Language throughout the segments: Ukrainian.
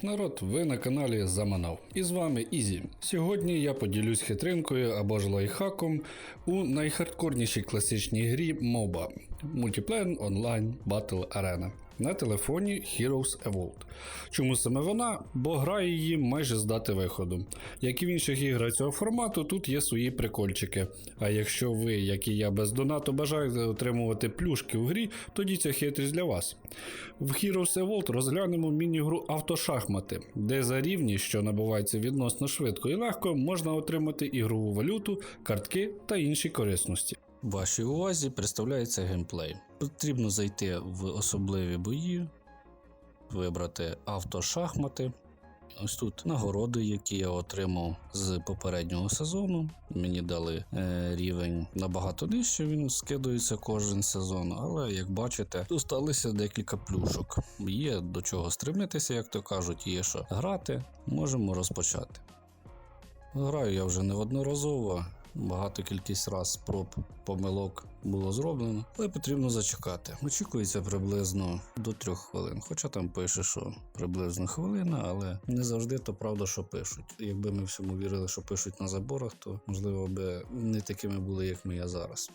Привіт, народ! Ви на каналі Заманав. І з вами Ізі. Сьогодні я поділюсь хитринкою або ж лайфхаком у найхардкорнішій класичній грі MOBA мультиплеєр онлайн Battle Arena на телефоні Heroes Evolved. Чому саме вона? Бо гра її майже з дати виходу. Як і в інших іграх цього формату, тут є свої прикольчики. А якщо ви, як і я, без донату бажаєте отримувати плюшки в грі, тоді ця хитрість для вас. В Heroes Evolved розглянемо міні-гру автошахмати, де за рівні, що набуваються відносно швидко і легко, можна отримати ігрову валюту, картки та інші корисності. Вашій увазі представляється геймплей. Потрібно зайти в особливі бої, вибрати автошахмати. Ось тут нагороди, які я отримав з попереднього сезону. Мені дали е, рівень набагато нижче, він скидується кожен сезон, але як бачите, досталися декілька плюшок. Є до чого стремитися, як то кажуть, є що грати. Можемо розпочати. Граю я вже неодноразово. Багато кількість раз проб помилок було зроблено, але потрібно зачекати. Очікується приблизно до трьох хвилин. Хоча там пише, що приблизно хвилина, але не завжди то правда, що пишуть. Якби ми всьому вірили, що пишуть на заборах, то можливо би не такими були, як ми є зараз.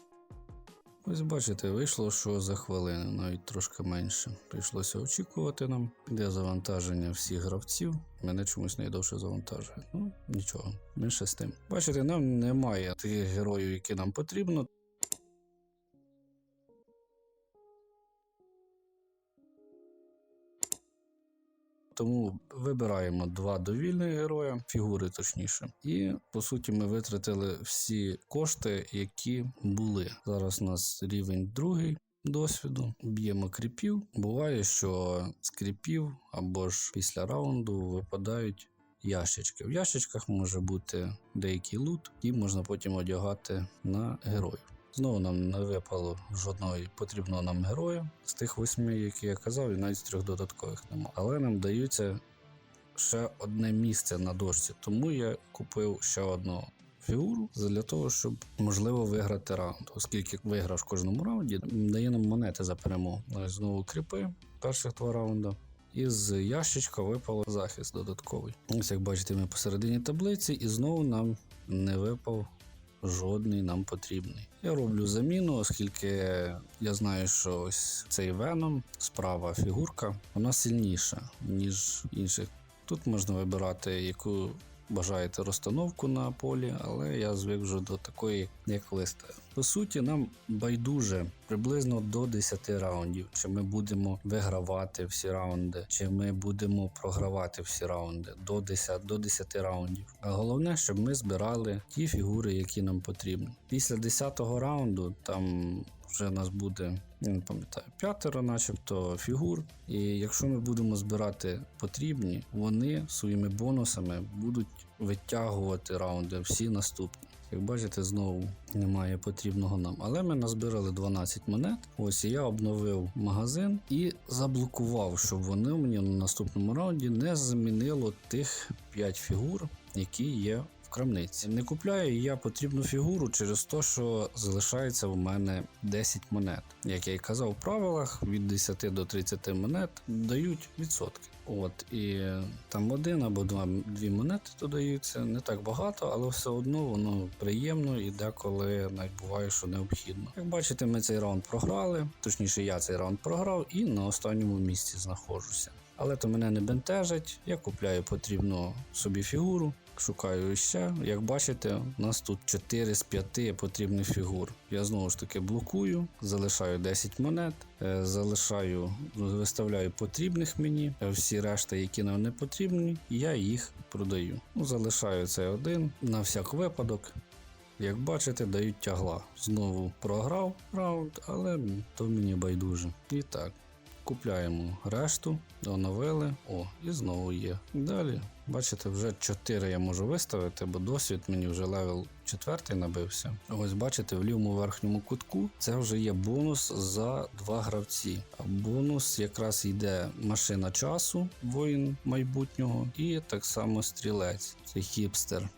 Ось бачите, вийшло, що за хвилину, навіть трошки менше. Прийшлося очікувати нам. Піде завантаження всіх гравців. Мене чомусь найдовше завантажує. Ну, нічого, менше з тим. Бачите, нам немає тих героїв, які нам потрібно. Тому вибираємо два довільних героя, фігури точніше. І по суті ми витратили всі кошти, які були. Зараз у нас рівень другий. Досвіду б'ємо кріпів. Буває, що з кріпів або ж після раунду випадають ящички. В ящичках може бути деякий лут, і можна потім одягати на героїв. Знову нам не випало жодного потрібного нам героя з тих восьми, які я казав, і навіть з трьох додаткових нема. Але нам даються ще одне місце на дошці, тому я купив ще одну фігуру для того, щоб можливо виграти раунд, оскільки виграв в кожному раунді, дає нам монети за перемогу. Знову кріпи перших два раунда. І з ящичка випав захист додатковий. Ось як бачите, ми посередині таблиці, і знову нам не випав жодний нам потрібний. Я роблю заміну, оскільки я знаю, що ось цей веном, справа фігурка, вона сильніша, ніж інших. Тут можна вибирати, яку бажаєте розстановку на полі, але я звик вже до такої, як листа. По суті, нам байдуже приблизно до 10 раундів, чи ми будемо вигравати всі раунди, чи ми будемо програвати всі раунди до 10 до 10 раундів. А головне, щоб ми збирали ті фігури, які нам потрібні. Після 10-го раунду там вже нас буде, я не пам'ятаю, п'ятеро, начебто фігур. І якщо ми будемо збирати потрібні, вони своїми бонусами будуть витягувати раунди всі наступні. Як бачите, знову немає потрібного нам. Але ми назбирали 12 монет. Ось я обновив магазин і заблокував, щоб вони мені на наступному раунді не замінило тих 5 фігур, які є крамниці. Не купляю я потрібну фігуру через те, що залишається в мене 10 монет. Як я й казав в правилах, від 10 до 30 монет дають відсотки. От і там один або два дві монети додаються, не так багато, але все одно воно приємно і деколи навіть буває, що необхідно. Як бачите, ми цей раунд програли, точніше, я цей раунд програв і на останньому місці знаходжуся. Але то мене не бентежить, я купляю потрібну собі фігуру, шукаю ще. Як бачите, у нас тут 4 з 5 потрібних фігур. Я знову ж таки блокую, залишаю 10 монет, е, залишаю, виставляю потрібних мені, всі решта, які нам не потрібні, я їх продаю. Ну, залишаю цей один на всяк випадок. Як бачите, дають тягла. Знову програв раунд, але то мені байдуже. І так. Купляємо решту, оновили, о, і знову є. Далі, бачите, вже 4 я можу виставити, бо досвід мені вже левел 4 набився. Ось бачите, в лівому верхньому кутку це вже є бонус за два гравці. А бонус якраз йде машина часу, воїн майбутнього, і так само стрілець, це хіпстер.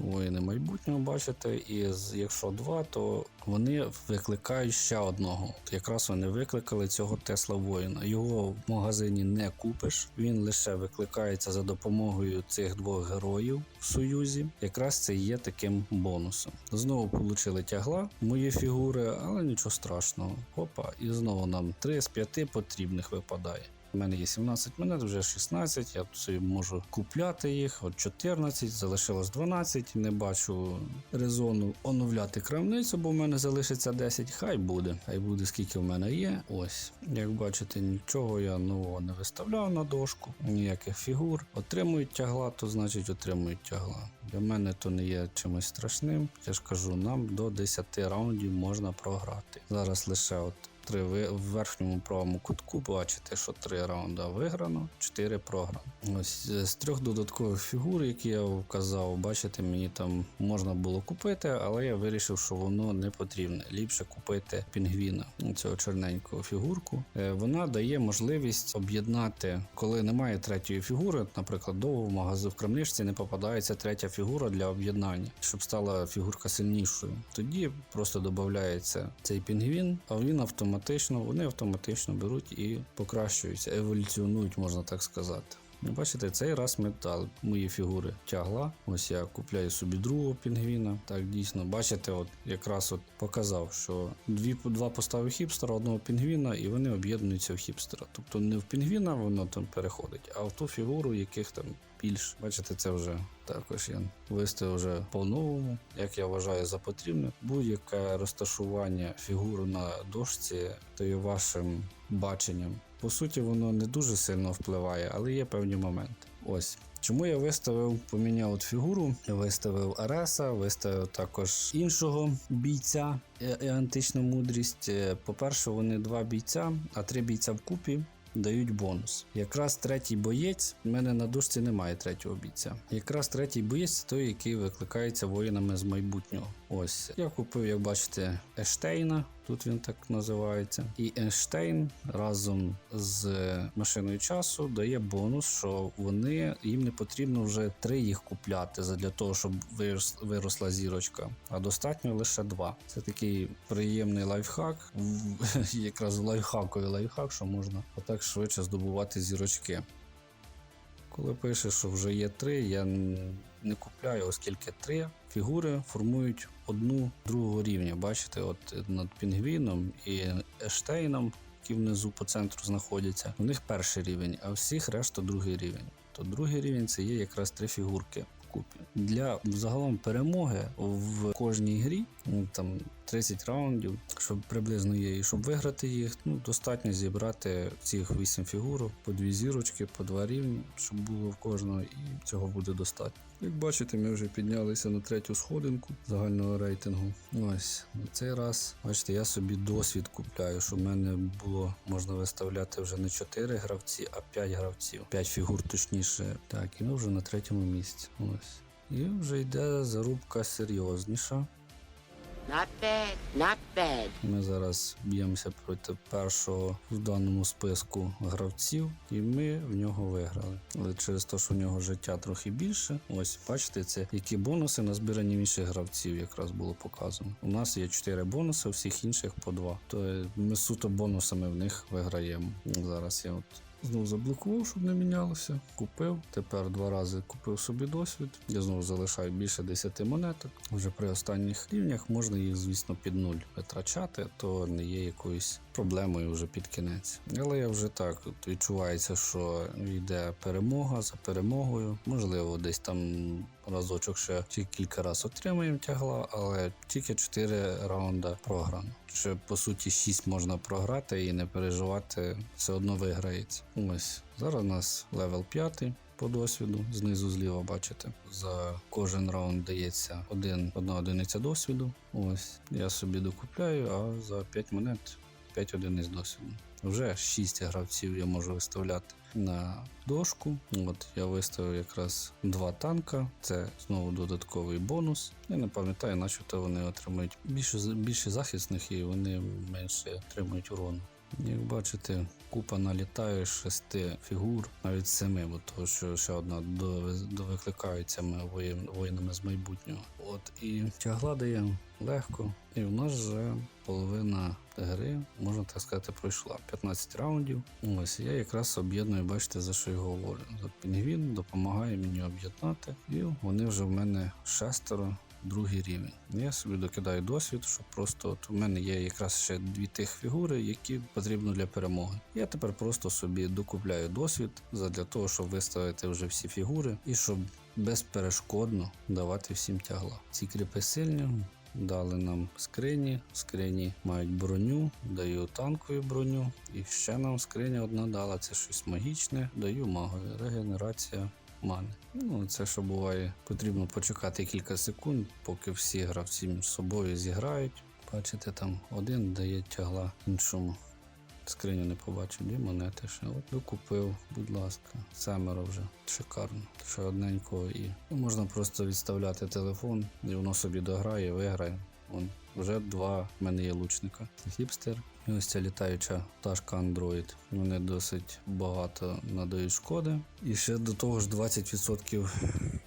Воїни майбутнього, бачите, і якщо два, то вони викликають ще одного. Якраз вони викликали цього Тесла воїна. Його в магазині не купиш. Він лише викликається за допомогою цих двох героїв в Союзі. Якраз це є таким бонусом. Знову отримали тягла мої фігури, але нічого страшного. Опа, і знову нам 3 з 5 потрібних випадає. У мене є 17 монет, вже 16, я собі можу купляти їх. От 14, залишилось 12. Не бачу резону оновляти крамницю, бо в мене залишиться 10. Хай буде. Хай буде скільки в мене є. Ось. Як бачите, нічого я нового не виставляв на дошку, ніяких фігур. Отримують тягла, то значить отримують тягла. Для мене то не є чимось страшним. Я ж кажу, нам до 10 раундів можна програти. Зараз лише от три ви в верхньому правому кутку бачите, що три раунди виграно, чотири програно. Ось е, з трьох додаткових фігур, які я вказав, бачите, мені там можна було купити, але я вирішив, що воно не потрібне. Ліпше купити пінгвіна, цього чорненького фігурку. Е, Вона дає можливість об'єднати, коли немає третьої фігури, наприклад, довго в магазин в крамничці не попадається третя фігура для об'єднання, щоб стала фігурка сильнішою. Тоді просто додається цей пінгвін, а він автоматично, вони автоматично беруть і покращуються, еволюціонують, можна так сказати. Ну, Бачите, цей раз ми дали мої фігури тягла. Ось я купляю собі другого пінгвіна. Так дійсно, бачите, от якраз от показав, що дві два поставив хіпстера, одного пінгвіна, і вони об'єднуються в хіпстера. Тобто не в пінгвіна воно там переходить, а в ту фігуру, яких там більше. Бачите, це вже також я виставив вже по-новому, як я вважаю за потрібне. Будь-яке розташування фігур на дошці то є вашим баченням. По суті, воно не дуже сильно впливає, але є певні моменти. Ось. Чому я виставив, поміняв от фігуру, виставив Ареса, виставив також іншого бійця е, е, антична мудрість. Е, По-перше, вони два бійця, а три бійця вкупі дають бонус. Якраз третій боєць, в мене на дошці немає третього бійця. Якраз третій боєць той, який викликається воїнами з майбутнього. Ось я купив, як бачите, Ештейна. Тут він так називається. І Ейнштейн разом з машиною часу дає бонус, що вони їм не потрібно вже три їх купляти для того, щоб виросла зірочка, а достатньо лише два. Це такий приємний лайфхак, якраз лайфхаковий лайфхак, що можна отак швидше здобувати зірочки. Коли пише, що вже є три, я не купляю, оскільки три фігури формують одну другого рівня. Бачите, от над Пінгвіном і Ештейном, які внизу по центру знаходяться, у них перший рівень, а всіх решта другий рівень. То другий рівень це є якраз три фігурки Купі Для загалом перемоги в кожній грі, ну, там 30 раундів, щоб приблизно є, і щоб виграти їх, ну достатньо зібрати цих 8 фігурок, по дві зірочки, по два рівні, щоб було в кожного, і цього буде достатньо. Як бачите, ми вже піднялися на третю сходинку загального рейтингу. Ось на цей раз, бачите, я собі досвід купляю, щоб в мене було можна виставляти вже не 4 гравці, а 5 гравців. 5 фігур точніше. Так, і ми вже на третьому місці. Ось. І вже йде зарубка серйозніша. Not bad. Ми зараз б'ємося проти першого в даному списку гравців, і ми в нього виграли. Але через те, що в нього життя трохи більше, ось бачите, це які бонуси на збиранні інших гравців якраз було показано. У нас є 4 бонуси, у всіх інших по 2. То ми суто бонусами в них виграємо. Зараз я от. Знову заблокував, щоб не мінялося. Купив. Тепер два рази купив собі досвід. Я знову залишаю більше 10 монеток. Вже при останніх рівнях можна їх, звісно, під нуль витрачати, то не є якоюсь проблемою вже під кінець. Але я вже так от відчувається, що йде перемога за перемогою. Можливо, десь там разочок ще кілька разів отримаємо тягла, але тільки 4 раунда програно. Ще по суті 6 можна програти і не переживати, все одно виграється. Ось зараз у нас левел 5 по досвіду. Знизу зліва бачите. За кожен раунд дається один, одна одиниця досвіду. Ось я собі докупляю, а за 5 монет 5 одиниць досвіду. Вже 6 гравців я можу виставляти на дошку. От я виставив якраз два танка. Це знову додатковий бонус. Я не пам'ятаю, начебто вони отримують більше більше захисних і вони менше отримують урону. Як бачите, купа налітає шести фігур, навіть семи, бо того, що ще одна до, довикликається ми воїнами з майбутнього. От і тягла дає легко, і в нас вже половина гри, можна так сказати, пройшла. 15 раундів. Ось я якраз об'єдную, бачите, за що я говорю. Пінгвін допомагає мені об'єднати, і вони вже в мене шестеро. Другий рівень. Я собі докидаю досвід, щоб просто от у мене є якраз ще дві тих фігури, які потрібно для перемоги. Я тепер просто собі докупляю досвід для того, щоб виставити вже всі фігури і щоб безперешкодно давати всім тягла. Ці кріпи сильні. Дали нам скрині, скрині мають броню, даю танкові броню. І ще нам скриня одна дала. Це щось магічне, даю магові. Регенерація мани. Ну, це що буває, потрібно почекати кілька секунд, поки всі гравці між собою зіграють. Бачите, там один дає тягла іншому. Скриню не побачив, дві монети ще. От докупив, будь ласка, семеро вже шикарно. Ще одненького і ну, можна просто відставляти телефон, і воно собі дограє, виграє. Вон, вже два в мене є лучника. Хіпстер. І ось ця літаюча пташка Android. Вони досить багато надають шкоди. І ще до того ж 20%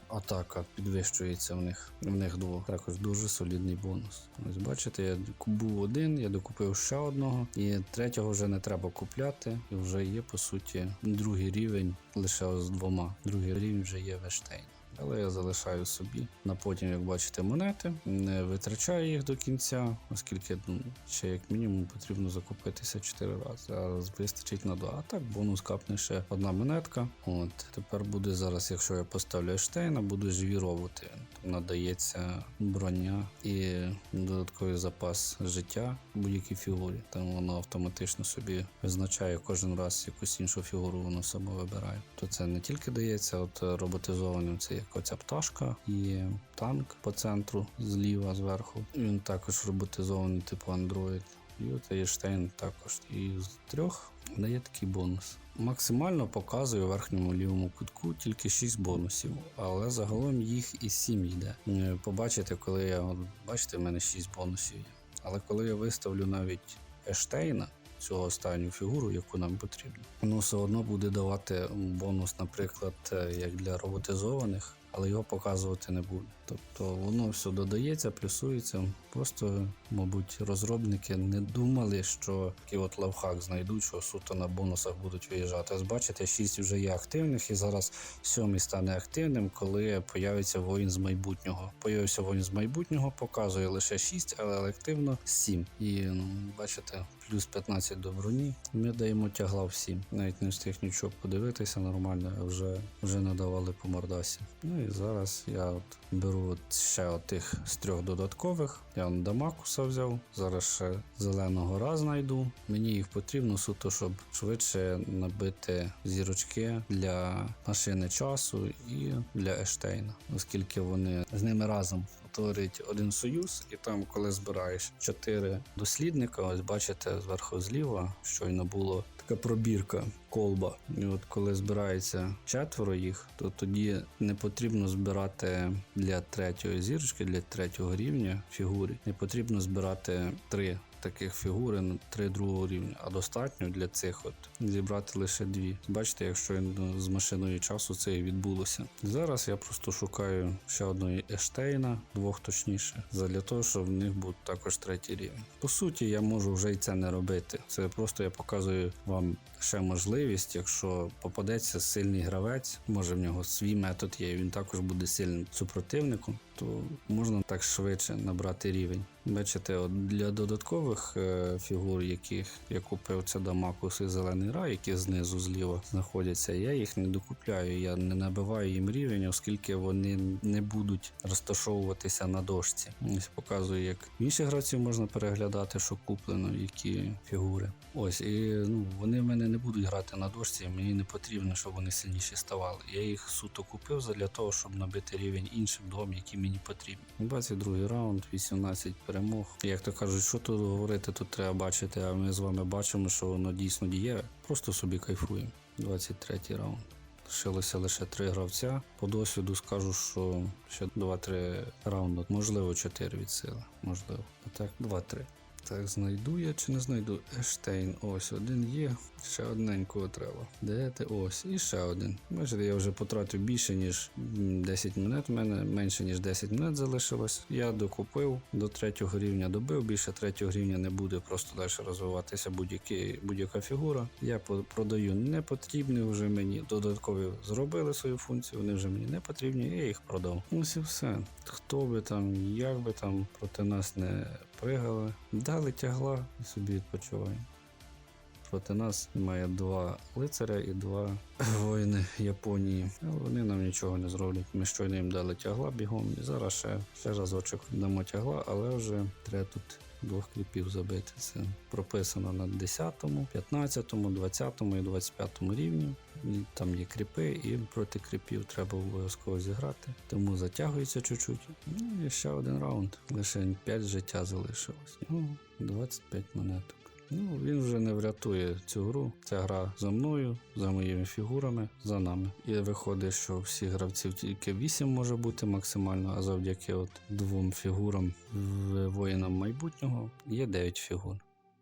атака підвищується в них. В них двох. Також дуже солідний бонус. Ось бачите, я був один, я докупив ще одного, і третього вже не треба купляти. І вже є по суті другий рівень лише з двома. Другий рівень вже є Вештейн. Але я залишаю собі на потім, як бачите, монети, не витрачаю їх до кінця, оскільки ну, ще як мінімум потрібно закупитися 4 рази, а вистачить на 2. А так бонус капне ще одна монетка. От тепер буде зараз, якщо я поставлю Ештейна, буду живі роботи. Надається броня і додатковий запас життя будь-якій фігурі. Там воно автоматично собі визначає кожен раз якусь іншу фігуру, воно само вибирає. То це не тільки дається, от роботизованим це як оця пташка і танк по центру зліва зверху. Він також роботизований, типу Android. І от Ейштейн також. І з трьох дає такий бонус. Максимально показує у верхньому лівому кутку тільки 6 бонусів, але загалом їх і 7 йде. Е, Побачите, коли я бачите, в мене 6 бонусів є. Але коли я виставлю навіть Ештейна, цю останню фігуру, яку нам потрібно, воно все одно буде давати бонус, наприклад, е, як для роботизованих, але його показувати не буде. Тобто воно все додається, плюсується. Просто, мабуть, розробники не думали, що такий от лавхак знайдуть, що суто на бонусах будуть виїжджати. Ось бачите, 6 вже є активних, і зараз сьомий стане активним, коли появиться воїн з майбутнього. Появився воїн з майбутнього, показує лише 6, але активно 7. І ну, бачите, плюс 15 до броні. Ми даємо тягла всім. Навіть не встиг нічого подивитися нормально, вже, вже надавали по мордасі. Ну і зараз я от беру от ще от тих з трьох додаткових. Я он Дамакуса взяв. Зараз ще зеленого раз знайду. Мені їх потрібно суто, щоб швидше набити зірочки для машини часу і для Ештейна, оскільки вони з ними разом утворюють один союз, і там, коли збираєш чотири дослідника, ось бачите зверху зліва, щойно було така пробірка, колба. І от коли збирається четверо їх, то тоді не потрібно збирати для третьої зірочки, для третього рівня фігури. Не потрібно збирати три. Таких фігури на три другого рівня, а достатньо для цих от зібрати лише дві. Бачите, якщо ну, з машиною часу це і відбулося. Зараз я просто шукаю ще одної Ештейна, двох точніше, для того, щоб в них був також третій рівень. По суті, я можу вже й це не робити. Це просто я показую вам ще можливість, якщо попадеться сильний гравець, може в нього свій метод є, він також буде сильним супротивником, то можна так швидше набрати рівень. Бачите, от для додаткових е, фігур, яких я купив, це Дамакус і Зелений Рай, які знизу зліва знаходяться, я їх не докупляю, я не набиваю їм рівень, оскільки вони не будуть розташовуватися на дошці. Ось показую, як інших гравців можна переглядати, що куплено, які фігури. Ось, і ну, вони в мене не будуть грати на дошці, мені не потрібно, щоб вони сильніші ставали. Я їх суто купив для того, щоб набити рівень іншим двом, які мені потрібні. 22 раунд, 18 перемог. Як то кажуть, що тут говорити, тут треба бачити, а ми з вами бачимо, що воно дійсно дієве. Просто собі кайфуємо. 23 раунд. Лишилося лише три гравця. По досвіду скажу, що ще 2-3 раунди, можливо, 4 від сили. Можливо. А так, 2-3. Так, знайду я чи не знайду? Ештейн. Ось один є. Ще одненького треба. Де ти? Ось. І ще один. Бачите, я вже потратив більше, ніж м, 10 минут. У мене менше, ніж 10 минут залишилось. Я докупив до третього рівня добив. Більше третього рівня не буде просто далі розвиватися будь-яка фігура. Я продаю не потрібні вже мені. Додаткові зробили свою функцію, вони вже мені не потрібні, я їх продав. Ось і все. Хто би там, як би там проти нас не пригали, дали тягла і собі відпочиває. Проти нас має два лицаря і два воїни Японії. Вони нам нічого не зроблять. Ми щойно їм дали тягла бігом. І зараз ще, ще разочок дамо тягла, але вже треба тут двох кліпів забити. Це прописано на 10, 15, 20 і 25 рівні. Там є кріпи, і проти кріпів треба обов'язково зіграти. Тому затягується чуть-чуть. Ну і ще один раунд. Лише 5 життя залишилось. Ну, 25 монеток. Ну, він вже не врятує цю гру. Ця гра за мною, за моїми фігурами, за нами. І виходить, що всіх гравців тільки 8 може бути максимально, а завдяки от двом фігурам воїнам майбутнього є 9 фігур.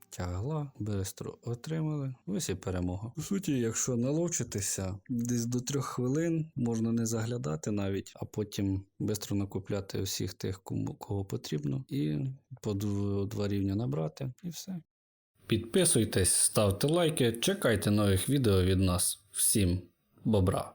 Тягла, бистро отримали. Ось і перемога. По суті, якщо наловчитися, десь до трьох хвилин можна не заглядати навіть, а потім бистро накупляти всіх тих, кому кого потрібно, і по два рівня набрати, і все. Підписуйтесь, ставте лайки, чекайте нових відео від нас. Всім бобра!